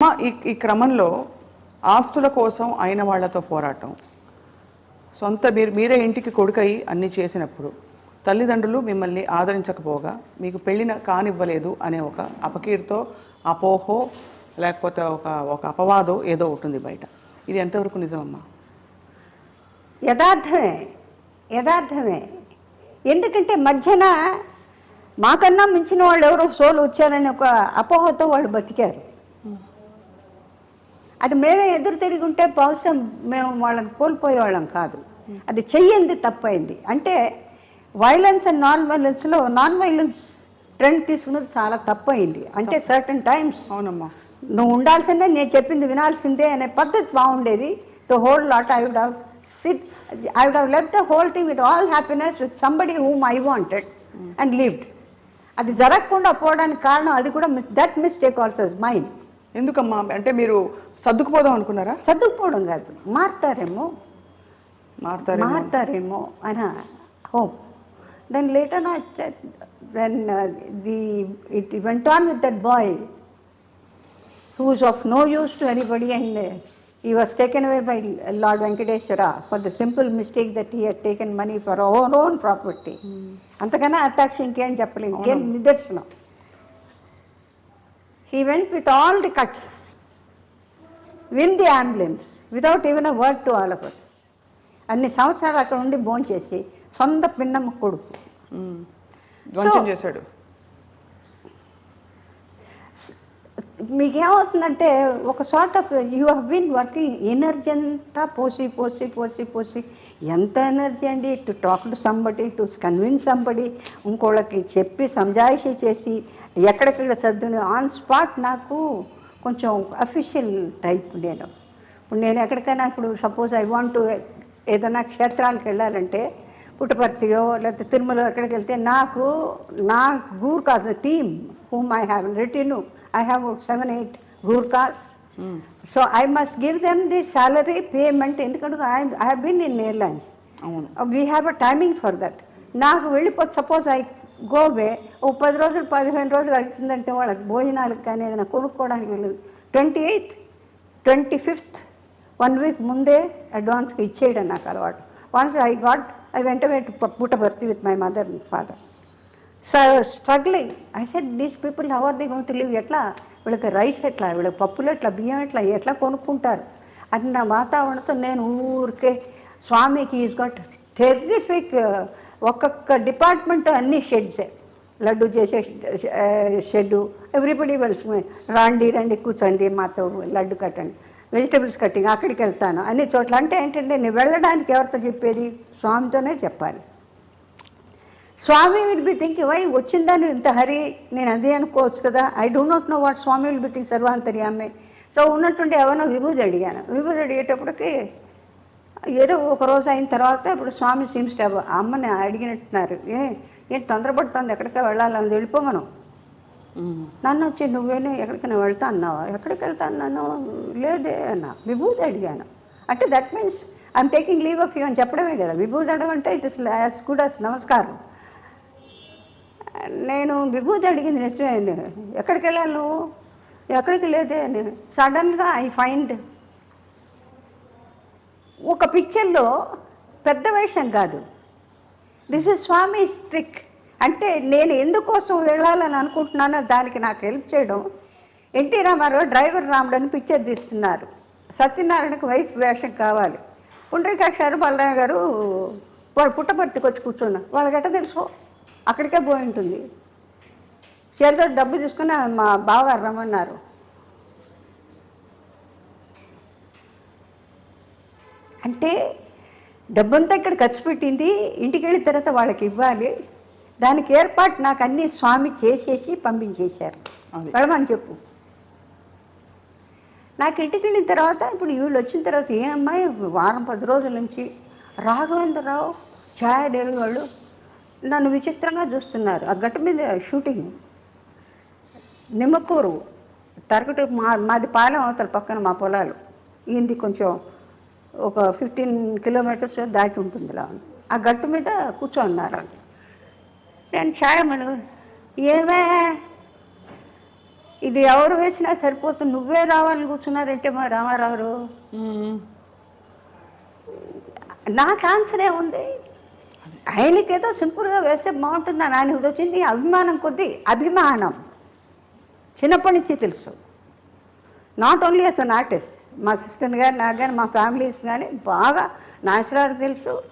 ఈ ఈ క్రమంలో ఆస్తుల కోసం అయిన వాళ్ళతో పోరాటం. సొంత మీరు మీరే ఇంటికి కొడుకై అన్ని చేసినప్పుడు తల్లిదండ్రులు మిమ్మల్ని ఆదరించకపోగా మీకు పెళ్ళిన కానివ్వలేదు అనే ఒక అపకీర్తో అపోహో లేకపోతే ఒక ఒక అపవాదో ఏదో ఉంటుంది బయట. ఇది ఎంతవరకు నిజమమ్మా? యథార్థమే యథార్థమే. ఎందుకంటే మధ్యన మాకన్నా మించిన వాళ్ళు ఎవరో సోలు వచ్చారని ఒక అపోహతో వాళ్ళు బతికారు. అది మేమే ఎదురు తిరిగి ఉంటే బహుశా మేము వాళ్ళని కోల్పోయేవాళ్ళం కాదు. అది చెయ్యింది తప్పైంది. అంటే వైలెన్స్ అండ్ నాన్ వైలెన్స్లో నాన్ వైలెన్స్ ట్రెండ్ తీసుకున్నది చాలా తప్పైంది. అంటే సర్టన్ టైమ్స్ అవునమ్మా. నువ్వు ఉండాల్సిందే నేను చెప్పింది వినాల్సిందే అనే పద్ధతి బాగుండేది. The whole lot I would have sit I would have let the whole team with all happiness with somebody whom I wanted and lived అది జరగకుండా పోవడానికి కారణం అది కూడా that mistake also is mind ఎందుకమ్మా? అంటే మీరు సర్దుకుపోదాం అనుకున్నారా? సర్దుకుపోవడం కాదు. మారతారేమో. మారతారు మారతారేమో అని hope. Then later then the it on with that boy whose of no use to anybody and he was taken away by Lord Venkateswara for the simple mistake that he had taken money for our own property అంతకన్నా అత్యాక్ష ఇంకేం చెప్పలేము ఇంకేం నిదర్శనం. Went with all the cuts win the ambulance without even a word to all of us అన్ని సంవత్సరాలు అక్కడ ఉండి భోంచేసి సొంత పిన్నమ్మ కొడుకు. చేశాడు. మీకేమవుతుందంటే ఒక sort of you have been working energy అంతా పోసి పోసి పోసి పోసి ఎంత ఎనర్జీ అండి? To talk to somebody to convince somebody ఇంకోళ్ళకి చెప్పి సంజాయిషి చేసి ఎక్కడెక్కడ సర్దుని ఆన్ స్పాట్ నాకు కొంచెం అఫీషియల్ టైప్ నేను. ఇప్పుడు నేను ఎక్కడికైనా ఇప్పుడు సపోజ్ ఐ వాంట్ టు ఏదైనా క్షేత్రాలకు వెళ్ళాలంటే పుట్టపర్తియో లేకపోతే తిరుమల ఎక్కడికి వెళ్తే నాకు నా గూర్ team whom I have written I have seven eight Gurkhas so I must give them the salary payment ఎందుకంటే I I been in airlines అవును. We have a timing for that నాకు వెళ్ళిపో సపోజ్ ఐ గోవే ఓ పది రోజులు పదిహేను రోజులు అవుతుందంటే వాళ్ళకి భోజనాలకు కానీ ఏదైనా కొనుక్కోవడానికి వెళ్ళదు. Twenty eighth twenty fifth one week ముందే అడ్వాన్స్గా ఇచ్చేయడం నాకు అలవాటు. Once I got I went went Puttaparthi with my mother and father so struggling I said these people how are the going to live ఎట్లా? వీళ్ళకి రైస్ ఎట్లా? వీళ్ళకి పప్పులు ఎట్లా? బియ్యం ఎట్లా? ఎట్లా కొనుక్కుంటారు? అని నా వాతావరణంతో నేను ఊరికే స్వామికి ఈజ్ గట్ టెర్రిఫిక్ ఒక్కొక్క డిపార్ట్మెంట్ అన్ని షెడ్సే లడ్డు చేసే షెడ్ ఎవ్రీబడి వెల్స్ రండి రండి కూర్చోండి మాతో లడ్డు కట్టండి. వెజిటబుల్స్ కట్టింగ్ అక్కడికి వెళ్తాను. అన్ని చోట్ల అంటే ఏంటంటే నేను వెళ్ళడానికి ఎవరితో చెప్పేది? స్వామితోనే చెప్పాలి. Swami will be think why వచ్చిందని ఇంత హరి? నేను అదే అనుకోవచ్చు కదా. I do not know what Swami will be think సర్వాంతర్యామే. So ఉన్నట్టుండి ఎవరినో విభూతి అడిగాను. విభూతి అడిగేటప్పటికి ఏదో ఒక రోజు అయిన తర్వాత ఇప్పుడు స్వామి సీమ్స్ టు అమ్మని అడిగినట్టున్నారు. ఏ ఏంటి తొందరపడుతుంది? ఎక్కడికి వెళ్ళాలని వెళ్ళిపోమను. మ్మ్. నన్ను వచ్చి నువ్వేను ఎక్కడికైనా వెళ్తా అన్నావా? ఎక్కడికి వెళ్తా అన్నాను? లేదే అన్నా. విభూతి అడిగాను. అంటే that means I'm taking leave of you అని చెప్పడమే కదా. విభూతి అడగంటే it is as good as నమస్కారం. నేను విభూతి అడిగింది నిజమే ఎక్కడికి వెళ్ళాను నువ్వు ఎక్కడికి లేదే అని సడన్గా ఐ ఫైండ్ ఒక పిక్చర్లో పెద్ద వేషం కాదు. This is Swami trick. అంటే నేను ఎందుకోసం వెళ్ళాలని అనుకుంటున్నానో దానికి నాకు హెల్ప్ చేయడం ఎన్టీ రామారావు డ్రైవర్ రాముడని పిక్చర్ తీస్తున్నారు. సత్యనారాయణకు వైఫ్ వేషం కావాలి. పుండ్రికాక్షారు బలరామ గారు వాడు పుట్టపర్తికి వచ్చి కూర్చున్నారు. వాళ్ళకి ఎట్ట తెలుసు? అక్కడికే పోయి ఉంటుంది. చేతిలో డబ్బు తీసుకుని మా బావగారు రమ్మన్నారు. అంటే డబ్బంతా ఇక్కడ ఖర్చు పెట్టింది ఇంటికి వెళ్ళిన తర్వాత వాళ్ళకి ఇవ్వాలి. దానికి ఏర్పాటు నాకు అన్ని స్వామి చేసేసి పంపించేశారు. వెళ్ళమని చెప్పు. నాకు ఇంటికి వెళ్ళిన తర్వాత ఇప్పుడు వీళ్ళు వచ్చిన తర్వాత ఏ అమ్మాయి వారం పది రోజుల నుంచి రాఘవేంద్రరావు ఛాయా డేలు వాళ్ళు నన్ను విచిత్రంగా చూస్తున్నారు. ఆ గట్టు మీద షూటింగ్ నిమ్మకూరు. తరగటి మా మాది పాలెం అవతల పక్కన మా పొలాలు. ఈయనది కొంచెం ఒక ఫిఫ్టీన్ కిలోమీటర్స్ దాటి ఉంటుంది ఇలా ఆ గట్టు మీద కూర్చోన్నారు. నేను ఛాయమను ఏమే? ఇది ఎవరు వేసినా సరిపోతుంది. నువ్వే రావాలని కూర్చున్నారంటే మా రామారావు. నాకు ఆన్సరే ఉంది. ఆయనకేదో సింపుల్గా వేస్తే బాగుంటుందని ఆయనకు వచ్చింది అభిమానం కొద్దీ అభిమానం. చిన్నప్పటి నుంచి తెలుసు. Not only as an artist మా సిస్టర్ గారు నాకు కానీ మా ఫ్యామిలీస్ కానీ బాగా నాశరావు తెలుసు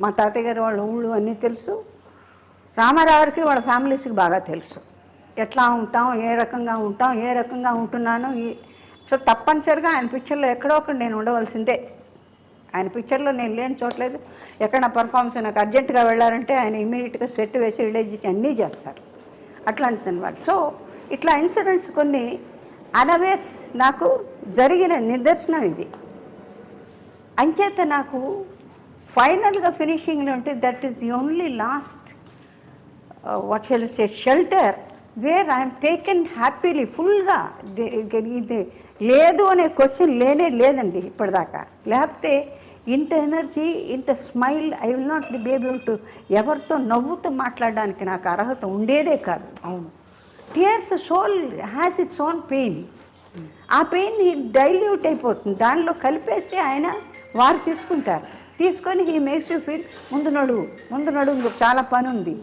మా తాతయ్య గారు వాళ్ళ ఊళ్ళు అన్నీ తెలుసు. రామారావుకి వాళ్ళ ఫ్యామిలీస్కి బాగా తెలుసు. ఎట్లా ఉంటాం ఏ రకంగా ఉంటాం ఏ రకంగా ఉంటున్నాను ఈ- సో తప్పనిసరిగా ఆయన పిక్చర్లో ఎక్కడో ఒకటి నేను ఉండవలసిందే. ఆయన పిక్చర్లో నేను లేని చూడలేదు ఎక్కడ పర్ఫార్మెన్స్ నాకు అర్జెంటుగా వెళ్ళారంటే ఆయన ఇమీడియట్గా సెట్ వేసి రిలీజ్ చేసి అన్నీ చేస్తారు. అట్లాంటిది అనమాట సో ఇట్లా ఇన్సిడెంట్స్ కొన్ని అనవేర్స్ నాకు జరిగిన నిదర్శనం ఇది. అంచేత నాకు ఫైనల్గా ఫినిషింగ్లో ఉంటే that is the only last what shell say shelter where I'm taken happily ఫుల్గా ఇది లేదు అనే క్వశ్చన్ లేనే లేదండి ఇప్పటిదాకా. లేకపోతే ఇంత ఎనర్జీ ఇంత smile I will not be able to ఎవరితో నవ్వుతూ మాట్లాడడానికి నాకు అర్హత ఉండేదే కాదు. అవును. Tears soul has its own pain ఆ పెయిన్ డైల్యూట్ అయిపోతుంది. దానిలో కలిపేసి ఆయన వారు తీసుకుంటారు. తీసుకొని హీ మేక్స్ యూ ఫీల్ ముందు నడువు ముందు నడువు చాలా పని ఉంది.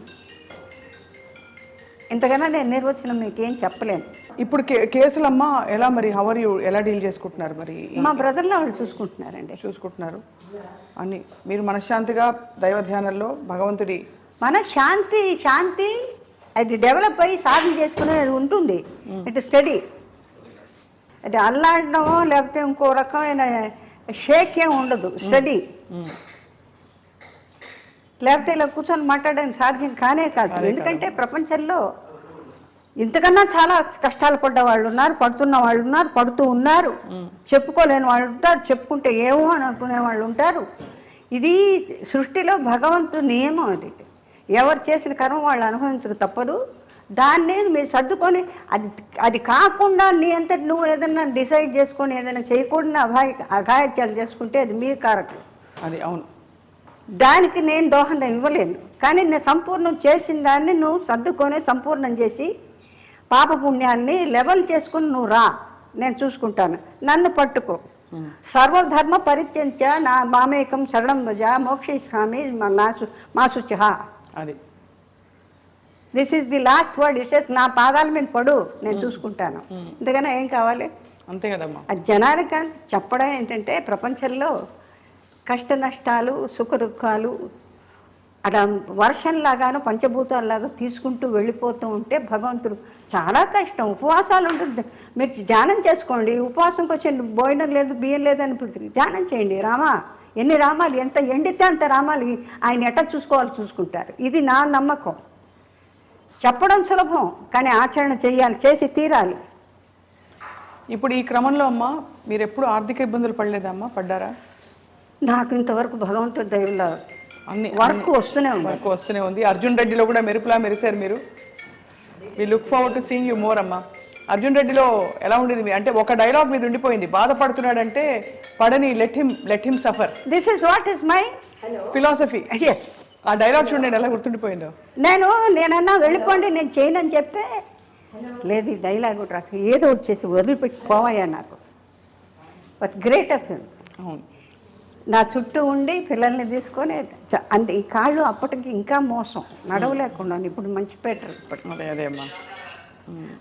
ఇంతకన్నా నేను నిర్వచనం మీకు చెప్పలేను. ఇప్పుడు కే కేసులమ్మ ఎలా మరి హవర్ యూ ఎలా డీల్ చేసుకుంటున్నారు మరి? మా బ్రదర్లో వాళ్ళు చూసుకుంటున్నారండి. చూసుకుంటున్నారు. అన్ని మీరు మనశ్శాంతిగా దైవ ధ్యానంలో భగవంతుడి మన శాంతి శాంతి అది డెవలప్ అయ్యి సాధన చేసుకునేది ఉంటుంది. ఇట్ స్టడీ అది అల్లాడడమో లేకపోతే ఇంకో రకమైన షేక్ ఏం ఉండదు స్టడీ. లేకపోతే ఇలా కూర్చొని మాట్లాడడానికి సాధ్యం కానే కాదు. ఎందుకంటే ప్రపంచంలో ఇంతకన్నా చాలా కష్టాలు పడ్డ వాళ్ళు ఉన్నారు పడుతున్న వాళ్ళు ఉన్నారు పడుతూ ఉన్నారు. చెప్పుకోలేని వాళ్ళు ఉంటారు చెప్పుకుంటే ఏమో అని అనుకునే వాళ్ళు ఉంటారు. ఇది సృష్టిలో భగవంతుని నియమం అది. ఎవరు చేసిన కర్మ వాళ్ళు అనుభవించక తప్పదు. దాన్ని మీరు సర్దుకొని అది అది కాకుండా నీ అంతటి నువ్వు ఏదైనా డిసైడ్ చేసుకొని ఏదైనా చేయకూడని అఘాయ అఘాయిత్యాలు చేసుకుంటే అది మీ కారకులు అది అవును. దానికి నేను దోహదం ఇవ్వలేను. కానీ నేను సంపూర్ణం చేసిన దాన్ని నువ్వు సర్దుకొని సంపూర్ణం చేసి పాప పుణ్యాన్ని లెవెల్ చేసుకుని నువ్వు రా నేను చూసుకుంటాను. నన్ను పట్టుకో. సర్వధర్మ పరిత్యంచ నా మామేకం శరణం భజ మోక్షేస్వామి మాసు మాసుచ అది. This is the last word ఇసేస్ నా పాదాల మీద పడు నేను చూసుకుంటాను. ఇంతకన్నా ఏం కావాలి? అంతే కదమ్మా. జనానికి చెప్పడం ఏంటంటే ప్రపంచంలో కష్ట నష్టాలు సుఖ దుఃఖాలు అలా వర్షంలాగాను పంచభూతాల్లాగా తీసుకుంటూ వెళ్ళిపోతూ ఉంటే భగవంతుడు చాలా కష్టం. ఉపవాసాలు ఉంటుంది మీరు ధ్యానం చేసుకోండి. ఉపవాసంకి వచ్చే భోజనం లేదు బియ్యం లేదని పుట్టింది. ధ్యానం చేయండి. రామా ఎన్ని రామాలు ఎంత ఎండితే అంత రామాలు ఆయన ఎట్ట చూసుకోవాలి చూసుకుంటారు. ఇది నా నమ్మకం. చెప్పడం సులభం కానీ ఆచరణ చేయాలి చేసి తీరాలి. ఇప్పుడు ఈ క్రమంలో అమ్మ మీరు ఎప్పుడు ఆర్థిక ఇబ్బందులు పడలేదమ్మా పడ్డారా? నాకు ఇంతవరకు భగవంతుడి దయలో అన్ని వర్క్ వస్తూనే ఉంది. వర్క్ వస్తూనే ఉంది. అర్జున్ రెడ్డిలో కూడా మెరుపులా మెరిశారు మీరు. We look forward to seeing you more అమ్మా. అర్జున్ రెడ్డిలో ఎలా ఉండేది? మీ అంటే ఒక డైలాగ్ మీద ఉండిపోయింది. బాధపడుతున్నాడంటే పడని let him let him suffer this is what is my philosophy yes ఆ డైలాగ్ చూడండి ఎలా గుర్తుండిపోయిందో. నేను నేనన్నా వెళ్ళిపోండి నేను చేయనని చెప్తే లేదు ఈ డైలాగ్ ఒకటి రాసి ఏదో వచ్చేసి వదిలిపెట్టి పోవయ్యా నాకు బట్ గ్రేట్ ఆఫ్ అవును. నా చుట్టూ ఉండి పిల్లల్ని తీసుకొని అంతే ఈ కాళ్ళు అప్పటికి ఇంకా మోసం నడవలేకుండా ఇప్పుడు మంచి పెట్టరు అదే అమ్మా.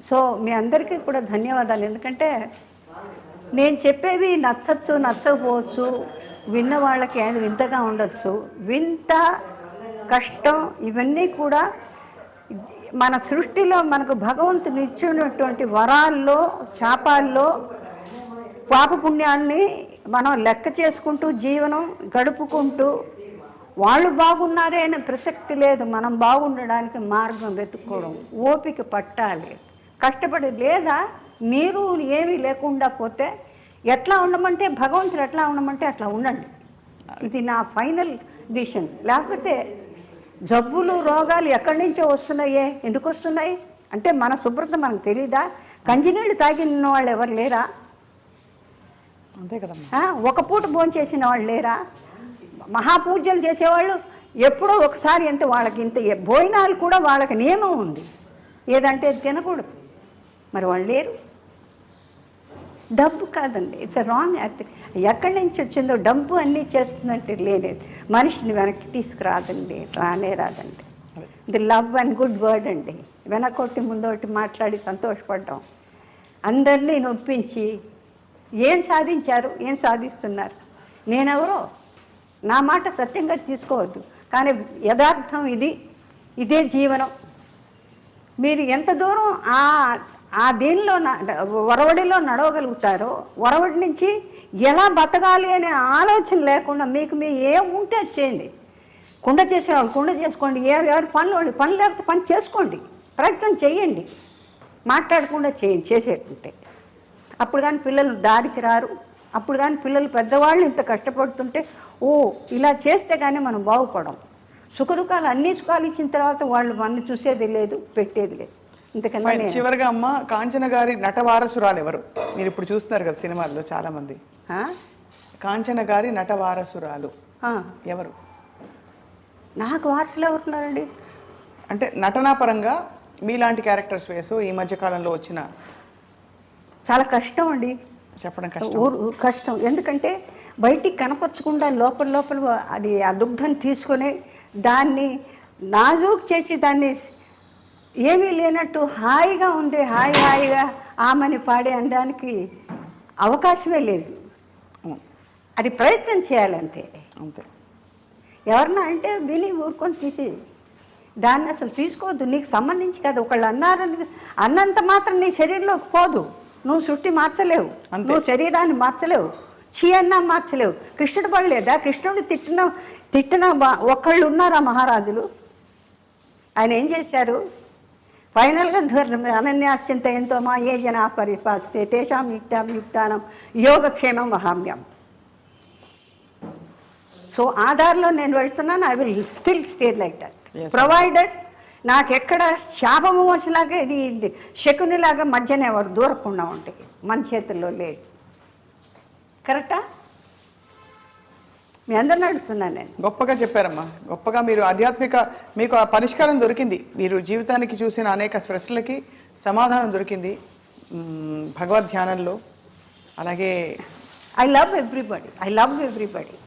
సో మీ అందరికీ కూడా ధన్యవాదాలు. ఎందుకంటే నేను చెప్పేవి నచ్చచ్చు నచ్చకపోవచ్చు విన్న వాళ్ళకి అది వింతగా ఉండొచ్చు. వింత కష్టం ఇవన్నీ కూడా మన సృష్టిలో మనకు భగవంతుని ఇచ్చినటువంటి వరాల్లో శాపాల్లో పాపపుణ్యాన్ని మనం లెక్క చేసుకుంటూ జీవనం గడుపుకుంటూ వాళ్ళు బాగున్నారే అనే ప్రసక్తి లేదు. మనం బాగుండడానికి మార్గం వెతుక్కోవడం ఓపిక పట్టాలి. కష్టపడి లేదా మీరు ఏమీ లేకుండా పోతే ఎట్లా ఉండమంటే భగవంతుడు ఎట్లా ఉండమంటే అట్లా ఉండండి. ఇది నా ఫైనల్ డిసిషన్. లేకపోతే జబ్బులు రోగాలు ఎక్కడి నుంచో వస్తున్నాయే? ఎందుకు వస్తున్నాయి? అంటే మన శుభ్రత మనకు తెలీదా? కంజినీళ్ళు తాగిన వాళ్ళు ఎవరు లేరా? అంతే కదా ఒక పూట భోజనం చేసిన వాళ్ళు లేరా? మహాపూజలు చేసేవాళ్ళు ఎప్పుడో ఒకసారి ఎంత వాళ్ళకి ఇంత భోజనాలు కూడా వాళ్ళకి నియమం ఉంది. ఏదంటే తినకూడదు. మరి వాళ్ళు లేరు. డబ్బు కాదండి. ఇట్స్ రాంగ్ యాక్ట్ ఎక్కడి నుంచి వచ్చిందో డబ్బు అన్నీ చేస్తుందంటే లేనేది మనిషిని వెనక్కి తీసుకురాదండి రానే రాదండి. The love and good word అండి. వెనకొట్టి ముందోటి మాట్లాడి సంతోషపడ్డాం. అందరినీ నొప్పించి ఏం సాధించారు? ఏం సాధిస్తున్నారు? నేనెవరో? నా మాట సత్యంగా తీసుకోవద్దు. కానీ యథార్థం ఇది. ఇదే జీవనం. మీరు ఎంత దూరం ఆ ఆ దీనిలో న- ఒరవడిలో నడవగలుగుతారో ఒరవడి నుంచి ఎలా బతకాలి అనే ఆలోచన లేకుండా మీకు మీ ఏం ఉంటే అది చేయండి. కుండ చేసేవాళ్ళు కుండ చేసుకోండి. ఎవరు ఎవరి పనులు పని లేకపోతే పని చేసుకోండి. ప్రయత్నం చేయండి. మాట్లాడకుండా చేయండి. చేసేటంటే అప్పుడు కానీ పిల్లలు దారికి రారు. అప్పుడు కానీ పిల్లలు పెద్దవాళ్ళు ఇంత కష్టపడుతుంటే ఓ ఇలా చేస్తే కానీ మనం బాగుపడం. సుఖదుఖాలు అన్ని సుఖాలు ఇచ్చిన తర్వాత వాళ్ళు మన చూసేది లేదు పెట్టేది లేదు. ఇంతకన్నా చివరిగా అమ్మ కాంచన గారి నటవారసురాలు ఎవరు? మీరు ఇప్పుడు చూస్తున్నారు కదా సినిమాల్లో చాలా మంది ఆ? కాంచన గారి నటవారసురాలు ఆ. ఎవరు? నాకు వారసులు ఎవరున్నారండి అంటే నటనా పరంగా మీలాంటి క్యారెక్టర్స్ వేసు ఈ మధ్య కాలంలో వచ్చిన చాలా కష్టం అండి. చెప్పడం కష్టం. ఊరు కష్టం. ఎందుకంటే బయటికి కనపరచకుండా లోపల లోపల అది ఆ దుగ్ధం తీసుకొని దాన్ని నాజూక్ చేసి దాన్ని ఏమీ లేనట్టు హాయిగా ఉంది హాయి హాయిగా ఆమెని పాడే అనడానికి అవకాశమే లేదు. అది ప్రయత్నం చేయాలంతే అంతే. ఎవరన్నా అంటే విని ఊరుకొని తీసి దాన్ని అసలు తీసుకోవద్దు. నీకు సంబంధించి కదా. ఒకళ్ళు అన్నారని అన్నంత మాత్రం నీ శరీరంలోకి పోదు. నువ్వు సృష్టి మార్చలేవు. నువ్వు శరీరాన్ని మార్చలేవు. చీ అన్నా మార్చలేవు. కృష్ణుడు పడలేదా కృష్ణుడు తిట్టిన తిట్టిన ఒక్కళ్ళు ఉన్నారా మహారాజులు? ఆయన ఏం చేశారు? ఫైనల్గా ధర్మ అనన్యాశ్చింత ఎంతో మా ఏ జనా పరిపాస్తే తేషాం యుక్తాం యుక్తానం యోగక్షేమం వహామ్యం. సో ఆధార్లో నేను వెళ్తున్నాను. I will still stay like that. Provided నాకు ఎక్కడ శాపము వచ్చేలాగా ఇది శకునిలాగా మధ్యన ఎవరు దూరకుండా ఉంటాయి మన చేతుల్లో లేదు. కరెక్టా? మీ అందరిని అడుగుతున్నాను నేను. గొప్పగా చెప్పారమ్మా. గొప్పగా మీరు ఆధ్యాత్మిక మీకు ఆ పరిష్కారం దొరికింది. మీరు జీవితానికి చూసిన అనేక ప్రశ్నలకి సమాధానం దొరికింది. భగవద్ ధ్యానంలో. అలాగే I love everybody I love everybody